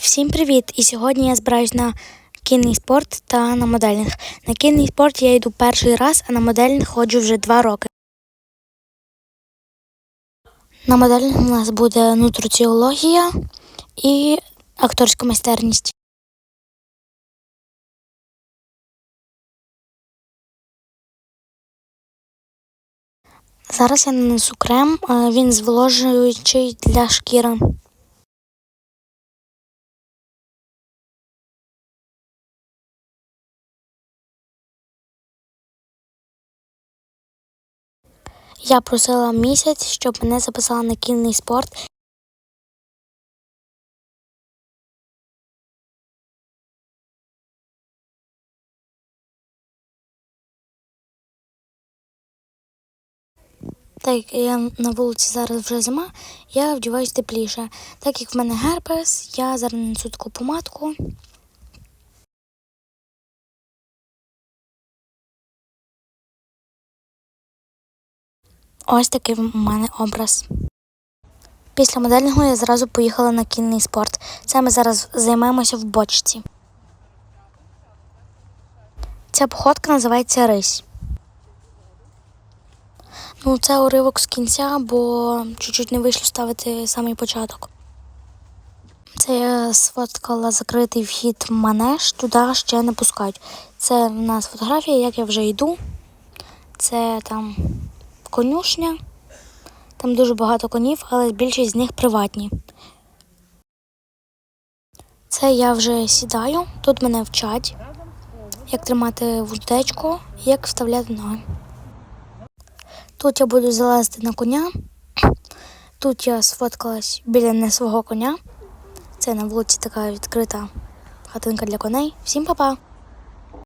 Всім привіт! І сьогодні я збираюсь на кінний спорт та на модельних. На кінний спорт я йду перший раз, а на модельних ходжу вже два роки. На модельних у нас буде нутриціологія і акторська майстерність. Зараз я нанесу крем, він зволожуючий для шкіри. Я просила місяць, щоб мене записали на кінний спорт. Так як я на вулиці зараз вже зима, я вдіваюсь тепліше. Так як в мене герпес, я зараз несу таку помадку. Ось такий в мене образ. Після модельного я зразу поїхала на кінний спорт. Це ми зараз займаємося в бочці. Ця походка називається Рись. Ну, це уривок з кінця, бо чуть-чуть не вийшло ставити самий початок. Це я сфоткала закритий вхід манеж, туди ще не пускають. Це в нас фотографія, як я вже йду. Це там конюшня. Там дуже багато конів, але більшість з них приватні. Це я вже сідаю, тут мене вчать, як тримати вуздечку як вставляти ноги. Тут я буду залазити на коня. Тут я сфоткалась біля не свого коня. Це на вулиці така відкрита хатинка для коней. Всім па-па!